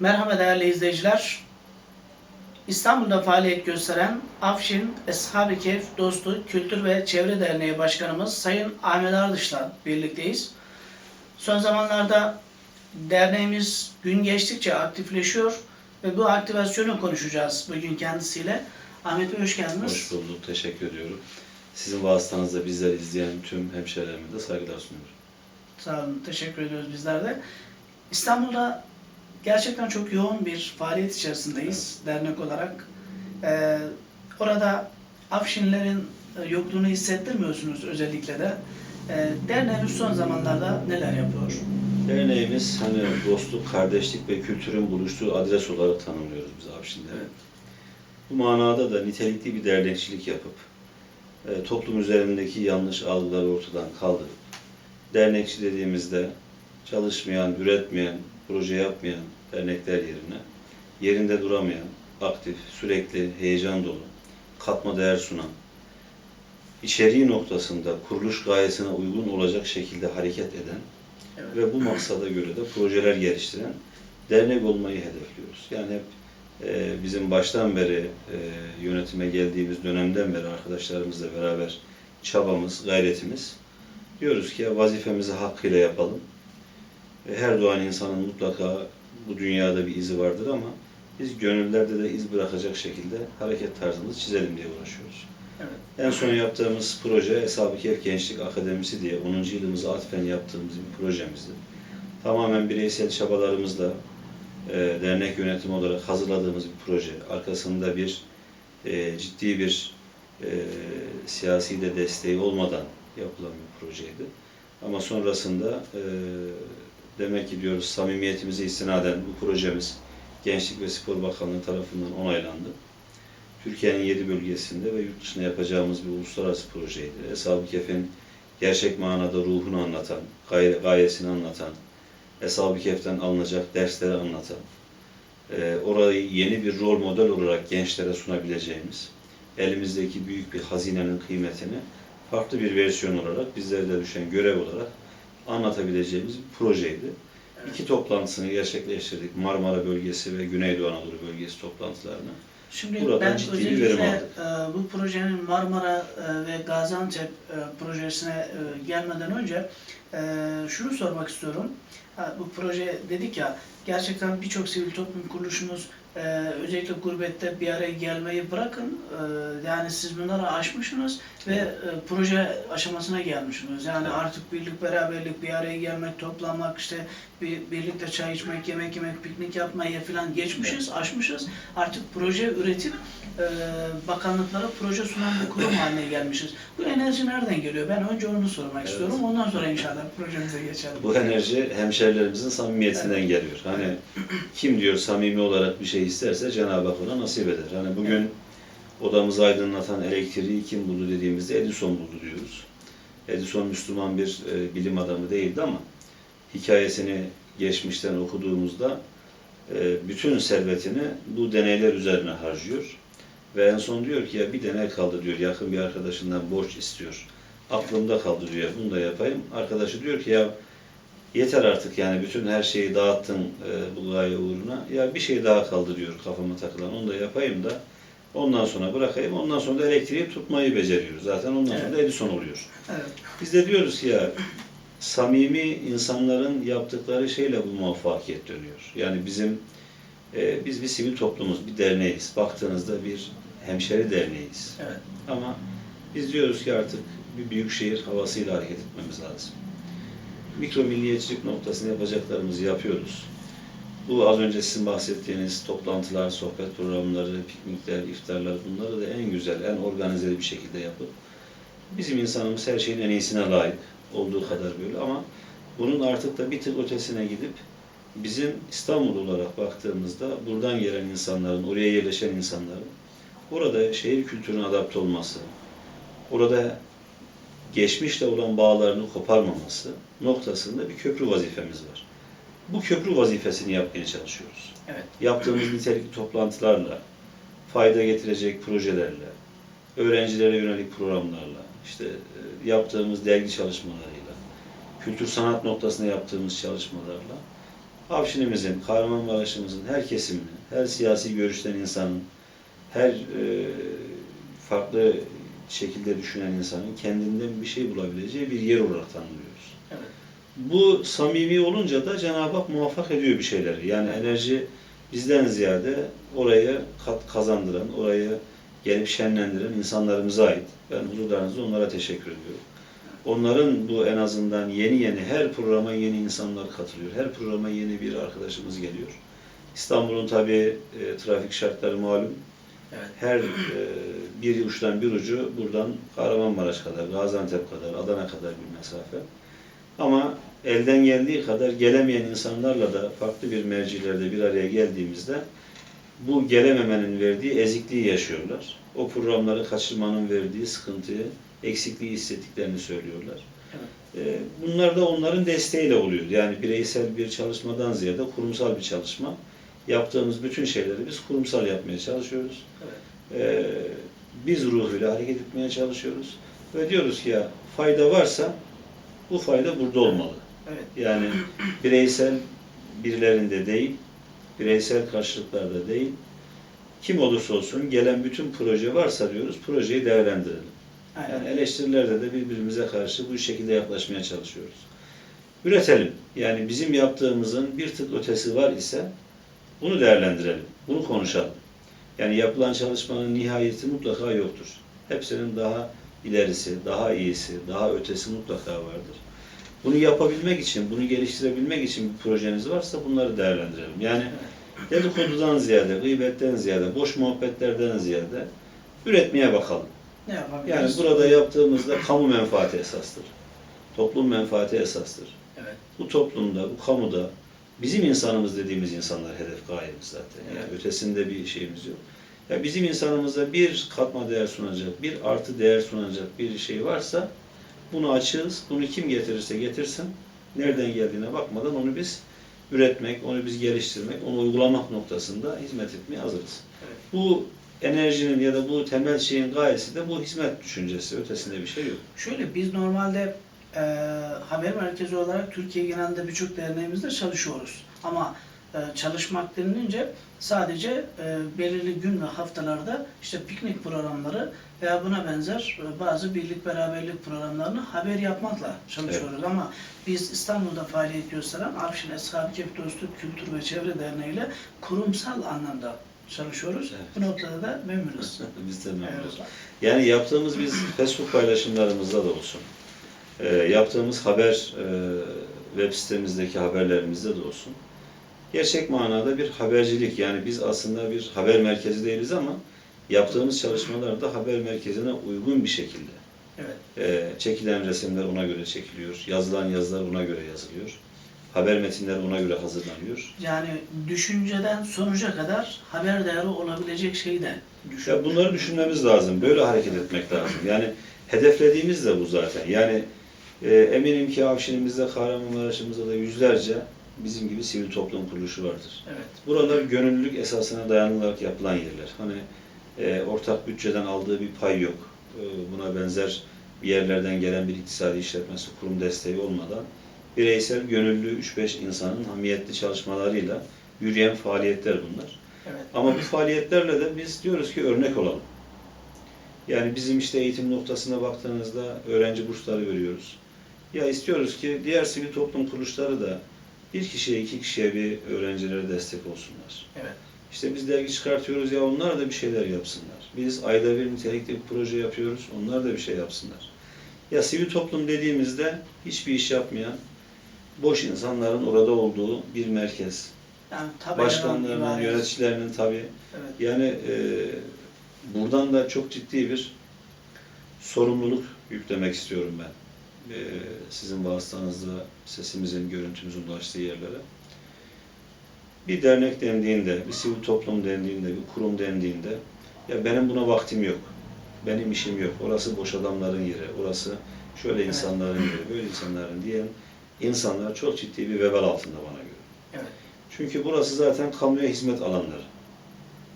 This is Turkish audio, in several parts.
Merhaba değerli izleyiciler. İstanbul'da faaliyet gösteren Afşin Eshab-ı Kehf Dostu Kültür ve Çevre Derneği Başkanımız Sayın Ahmet Ardış'la birlikteyiz. Son zamanlarda derneğimiz gün geçtikçe aktifleşiyor ve bu aktivasyonu konuşacağız bugün kendisiyle. Ahmet Bey hoş geldiniz. Hoş bulduk, teşekkür ediyorum. Sizin vasıtanızda bizleri izleyen tüm hemşehrilerime de saygılar sunuyorum. Sağ olun, teşekkür ediyoruz bizler de. İstanbul'da gerçekten çok yoğun bir faaliyet içerisindeyiz dernek olarak. Ee, orada Afşinlerin e, yokluğunu hissettirmiyorsunuz özellikle de. Ee, derneğimiz son zamanlarda neler yapıyor? Derneğimiz hani dostluk, kardeşlik ve kültürün buluştuğu adres olarak tanımlıyoruz biz Avşinleri. Evet. Bu manada da nitelikli bir dernekçilik yapıp e, toplum üzerindeki yanlış algıları ortadan kaldırıp dernekçi dediğimizde çalışmayan, üretmeyen, proje yapmayan dernekler yerine yerinde duramayan, aktif, sürekli heyecan dolu, katma değer sunan, içeriği noktasında kuruluş gayesine uygun olacak şekilde hareket eden Evet. ve bu maksada göre de projeler geliştiren dernek olmayı hedefliyoruz. Yani hep e, bizim baştan beri e, yönetime geldiğimiz dönemden beri arkadaşlarımızla beraber çabamız, gayretimiz diyoruz ki vazifemizi hakkıyla yapalım. Her doğan insanın mutlaka bu dünyada bir izi vardır ama biz gönüllerde de iz bırakacak şekilde hareket tarzımızı çizelim diye uğraşıyoruz. Evet. En son yaptığımız proje Eshab-ı Kehf Gençlik Akademisi diye 10. yılımızı atfen yaptığımız bir projemizdi. Tamamen bireysel çabalarımızla e, dernek yönetimi olarak hazırladığımız bir proje. Arkasında bir e, ciddi bir e, siyasi de desteği olmadan yapılan bir projeydi. Ama sonrasında e, demek ki diyoruz samimiyetimize istinaden bu projemiz Gençlik ve Spor Bakanlığı tarafından onaylandı. Türkiye'nin 7 bölgesinde ve yurt dışında yapacağımız bir uluslararası projeydi. Eshab-ı Kehf'in gerçek manada ruhunu anlatan, gay- gayesini anlatan, Eshab-ı Kehf'ten alınacak dersleri anlatan, e, orayı yeni bir rol model olarak gençlere sunabileceğimiz, elimizdeki büyük bir hazinenin kıymetini farklı bir versiyon olarak bizlere de düşen görev olarak anlatabileceğimiz bir projeydi. Evet. İki toplantısını gerçekleştirdik. Marmara bölgesi ve Güneydoğu Anadolu bölgesi toplantılarını. Şimdi Buradan ben özellikle e, bu projenin Marmara e, ve Gaziantep e, projesine gelmeden önce şunu sormak istiyorum. Bu proje dedik ya gerçekten birçok sivil toplum kuruluşunuz e, özellikle gurbette bir araya gelmeyi bırakın. E, yani siz bunları aşmışsınız ve e, proje aşamasına gelmişsiniz. Yani artık birlik beraberlik bir araya gelmek, toplanmak işte bir, birlikte çay içmek, yemek yemek, piknik yapmaya falan geçmişiz, aşmışız. Artık proje üretip e, bakanlıklara proje sunan bir kurum haline gelmişiz. Bu enerji nereden geliyor? Ben önce onu sormak Evet. istiyorum. Ondan sonra inşallah projemize geçelim. Bu enerji hemşerilerimizin samimiyetinden geliyor. Hani kim diyor samimi olarak bir şey isterse Cenab-ı Hak ona nasip eder. Hani bugün odamızı aydınlatan elektriği kim buldu dediğimizde Edison buldu diyoruz. Edison Müslüman bir e, bilim adamı değildi ama hikayesini geçmişten okuduğumuzda e, bütün servetini bu deneyler üzerine harcıyor. Ve en son diyor ki ya bir deney kaldı diyor yakın bir arkadaşından borç istiyor. Aklımda kaldı diyor bunu da yapayım. Arkadaşı diyor ki ya yeter artık yani bütün her şeyi dağıttın e, bu gaye uğruna. Ya bir şey daha kaldı diyor kafama takılan onu da yapayım da ondan sonra bırakayım. Ondan sonra da elektriği tutmayı beceriyor. Zaten ondan sonra da Edison oluyor. Evet. Biz de diyoruz ki ya samimi insanların yaptıkları şeyle bu muvaffakiyet dönüyor. Yani bizim e, biz bir sivil toplumuz, bir derneğiz. Baktığınızda bir hemşeri derneğiyiz. Evet. Ama biz diyoruz ki artık bir büyükşehir havasıyla hareket etmemiz lazım. Mikro milliyetçilik noktasında yapacaklarımızı yapıyoruz. Bu az önce sizin bahsettiğiniz toplantılar, sohbet programları, piknikler, iftarlar bunları da en güzel, en organize bir şekilde yapıp bizim insanımız her şeyin en iyisine layık olduğu kadar böyle ama bunun artık da bir tık ötesine gidip bizim İstanbul olarak baktığımızda buradan gelen insanların, oraya yerleşen insanların orada şehir kültürüne adapte olması, orada geçmişle olan bağlarını koparmaması noktasında bir köprü vazifemiz var. Bu köprü vazifesini yapmaya çalışıyoruz. Evet. Yaptığımız nitelikli toplantılarla, fayda getirecek projelerle, öğrencilere yönelik programlarla, işte e, yaptığımız dergi çalışmalarıyla, kültür sanat noktasında yaptığımız çalışmalarla Afşinimizin, Kahramanmaraş'ımızın her kesimini, her siyasi görüşten insanın, her e, farklı şekilde düşünen insanın kendinden bir şey bulabileceği bir yer olarak tanımlıyoruz. Evet. Bu samimi olunca da Cenab-ı Hak muvaffak ediyor bir şeyleri. Yani enerji bizden ziyade oraya kat kazandıran, oraya gelip şenlendiren insanlarımıza ait. Ben huzurlarınızda onlara teşekkür ediyorum. Onların bu en azından yeni yeni her programa yeni insanlar katılıyor. Her programa yeni bir arkadaşımız geliyor. İstanbul'un tabii e, trafik şartları malum. Evet. Her e, bir uçtan bir ucu buradan Kahramanmaraş kadar, Gaziantep kadar, Adana kadar bir mesafe. Ama elden geldiği kadar gelemeyen insanlarla da farklı bir mercilerde bir araya geldiğimizde bu gelememenin verdiği ezikliği yaşıyorlar. O programları kaçırmanın verdiği sıkıntıyı, eksikliği hissettiklerini söylüyorlar. Ee, Bunlar da onların desteğiyle oluyor. Yani bireysel bir çalışmadan ziyade kurumsal bir çalışma. Yaptığımız bütün şeyleri biz kurumsal yapmaya çalışıyoruz. Evet. Ee, biz ruhuyla hareket etmeye çalışıyoruz. Ve diyoruz ki ya fayda varsa bu fayda burada olmalı. Evet. Yani bireysel birilerinde değil, bireysel karşılıklarda değil, kim olursa olsun gelen bütün proje varsa diyoruz, projeyi değerlendirelim. Aynen. Yani eleştirilerde de birbirimize karşı bu şekilde yaklaşmaya çalışıyoruz. Üretelim. Yani bizim yaptığımızın bir tık ötesi var ise bunu değerlendirelim, bunu konuşalım. Yani yapılan çalışmanın nihayeti mutlaka yoktur. Hepsinin daha ilerisi, daha iyisi, daha ötesi mutlaka vardır. Bunu yapabilmek için, bunu geliştirebilmek için bir projeniz varsa bunları değerlendirelim. Yani dedikodudan ziyade, gıybetten ziyade, boş muhabbetlerden ziyade üretmeye bakalım. Ne Yani burada yaptığımızda kamu menfaati esastır. Toplum menfaati esastır. Evet. Bu toplumda, bu kamuda bizim insanımız dediğimiz insanlar hedef gayemiz zaten. Yani Evet. ötesinde bir şeyimiz yok. Ya bizim insanımıza bir katma değer sunacak, bir artı değer sunacak bir şey varsa bunu açığız. Bunu kim getirirse getirsin. Nereden geldiğine bakmadan onu biz üretmek, onu biz geliştirmek, onu uygulamak noktasında hizmet etmeye hazırız. Evet. Bu enerjinin ya da bu temel şeyin gayesi de bu hizmet düşüncesi. Ötesinde bir şey yok. Şöyle biz normalde e, haber merkezi olarak Türkiye genelinde birçok derneğimizde çalışıyoruz. Ama e, çalışmak denilince sadece e, belirli gün ve haftalarda işte piknik programları veya buna benzer e, bazı birlik beraberlik programlarını haber yapmakla çalışıyoruz. Ama biz İstanbul'da faaliyet gösteren Afşin Eshab-ı Kehf Dostluk Kültür ve Çevre Derneği ile kurumsal anlamda çalışıyoruz. Evet. Bu noktada da memnunuz. Biz de memnunuz. Evet. Yani yaptığımız biz Facebook paylaşımlarımızda da olsun, e, yaptığımız haber e, web sitemizdeki haberlerimizde de olsun. Gerçek manada bir habercilik yani biz aslında bir haber merkezi değiliz ama yaptığımız çalışmalar da haber merkezine uygun bir şekilde. Evet. E, çekilen resimler ona göre çekiliyor, yazılan yazılar ona göre yazılıyor. Haber metinleri ona göre hazırlanıyor. Yani düşünceden sonuca kadar haber değeri olabilecek şeyi de. Ya bunları düşünmemiz lazım. Böyle hareket etmek lazım. Yani hedeflediğimiz de bu zaten. Yani e, eminim ki Avşin'imizde, Kahramanmaraş'ımızda da yüzlerce bizim gibi sivil toplum kuruluşu vardır. Evet. Buralar gönüllülük esasına dayanılarak yapılan yerler. Hani e, ortak bütçeden aldığı bir pay yok. E, buna benzer bir yerlerden gelen bir iktisadi işletmesi, kurum desteği olmadan bireysel, gönüllü 3-5 insanın hamiyetli çalışmalarıyla yürüyen faaliyetler bunlar. Evet. Ama bu faaliyetlerle de biz diyoruz ki örnek olalım. Yani bizim işte eğitim noktasına baktığınızda öğrenci bursları veriyoruz. Ya istiyoruz ki diğer sivil toplum kuruluşları da bir kişiye, iki kişiye bir öğrencilere destek olsunlar. Evet. İşte biz dergi çıkartıyoruz ya onlar da bir şeyler yapsınlar. Biz ayda bir nitelikli bir proje yapıyoruz, onlar da bir şey yapsınlar. Ya sivil toplum dediğimizde hiçbir iş yapmayan, boş insanların orada olduğu bir merkez. Yani Başkanlarının, yöneticilerinin tabii Evet. yani e, buradan da çok ciddi bir sorumluluk yüklemek istiyorum ben. E, sizin vasıtanızla sesimizin, görüntümüzün ulaştığı yerlere. Bir dernek dendiğinde, bir sivil toplum dendiğinde, bir kurum dendiğinde ya benim buna vaktim yok. Benim işim yok. Orası boş adamların yeri. Orası şöyle Evet. insanların yeri, böyle insanların diyen insanlar çok ciddi bir vebal altında bana göre. Evet. Çünkü burası zaten kamuya hizmet alanları.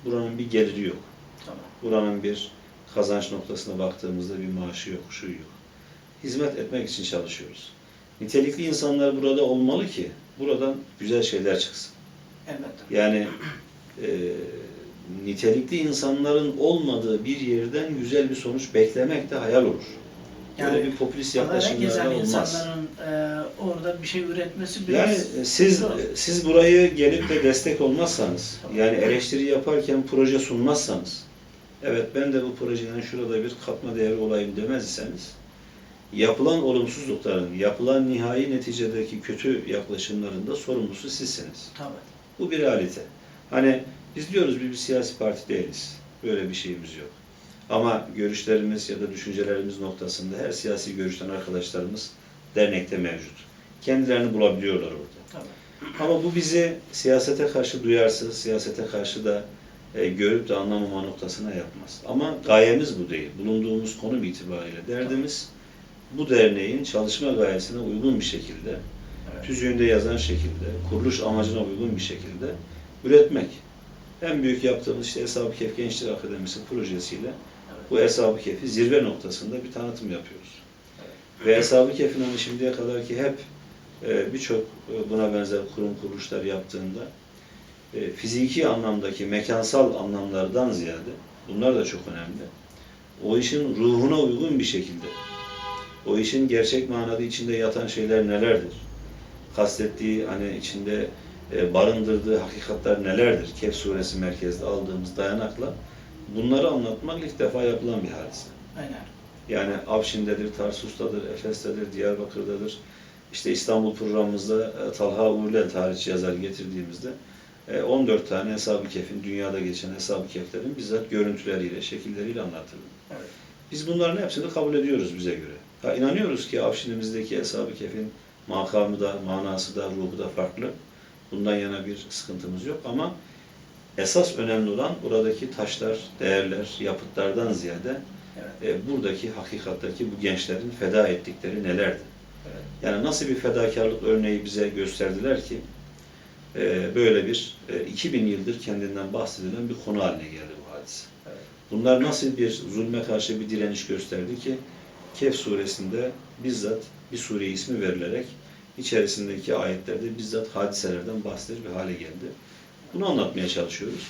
Buranın bir geliri yok. Tamam. Buranın bir kazanç noktasına baktığımızda bir maaşı yok, şu yok. Hizmet etmek için çalışıyoruz. Nitelikli insanlar burada olmalı ki buradan güzel şeyler çıksın. Elbette. Yani e, nitelikli insanların olmadığı bir yerden güzel bir sonuç beklemek de hayal olur. Yani Böyle bir popülist yaklaşımlarla olmaz. insanların e, orada bir şey üretmesi biraz Yani siz zor. siz burayı gelip de destek olmazsanız, yani eleştiri yaparken proje sunmazsanız, evet ben de bu projeden şurada bir katma değeri olayım demez iseniz, yapılan olumsuzlukların, yapılan nihai neticedeki kötü yaklaşımların da sorumlusu sizsiniz. Tabii. Bu bir realite. Hani biz diyoruz biz bir siyasi parti değiliz. Böyle bir şeyimiz yok. Ama görüşlerimiz ya da düşüncelerimiz noktasında her siyasi görüşten arkadaşlarımız dernekte mevcut. Kendilerini bulabiliyorlar orada. Tabii. Ama bu bizi siyasete karşı duyarsız, siyasete karşı da e, görüp de anlamama noktasına yapmaz. Ama gayemiz bu değil. Bulunduğumuz konum itibariyle derdimiz bu derneğin çalışma gayesine uygun bir şekilde Evet. tüzüğünde yazan şekilde, kuruluş amacına uygun bir şekilde üretmek. En büyük yaptığımız işte Eshab-ı Kehf Gençlik Akademisi projesiyle bu Eshab-ı Kehf'i zirve noktasında bir tanıtım yapıyoruz. Ve Eshab-ı Kehf'in hani şimdiye kadar ki hep e, birçok e, buna benzer kurum kuruluşlar yaptığında e, fiziki anlamdaki mekansal anlamlardan ziyade bunlar da çok önemli. O işin ruhuna uygun bir şekilde o işin gerçek manada içinde yatan şeyler nelerdir? Kastettiği hani içinde e, barındırdığı hakikatler nelerdir? Kehf suresi merkezde aldığımız dayanakla bunları anlatmak ilk defa yapılan bir hadise. Aynen. Yani Afşin'dedir, Tarsus'tadır, Efes'tedir, Diyarbakır'dadır. İşte İstanbul programımızda e, Talha Uğurlu tarihçi yazar getirdiğimizde e, 14 tane Eshab-ı Kehf'in, dünyada geçen Eshab-ı Kehf'lerin bizzat görüntüleriyle, şekilleriyle anlatılır. Evet. Biz bunların hepsini kabul ediyoruz bize göre. Ha, inanıyoruz ki Afşin'imizdeki Eshab-ı Kehf'in makamı da, manası da, ruhu da farklı. Bundan yana bir sıkıntımız yok ama esas önemli olan buradaki taşlar, değerler, yapıtlardan ziyade Evet. e, buradaki hakikattaki bu gençlerin feda ettikleri nelerdi? Evet. Yani nasıl bir fedakarlık örneği bize gösterdiler ki e, böyle bir e, 2000 yıldır kendinden bahsedilen bir konu haline geldi bu hadise. Evet. Bunlar nasıl bir zulme karşı bir direniş gösterdi ki Kehf suresinde bizzat bir sure ismi verilerek içerisindeki ayetlerde bizzat hadiselerden bahsedilir bir hale geldi. Bunu anlatmaya çalışıyoruz.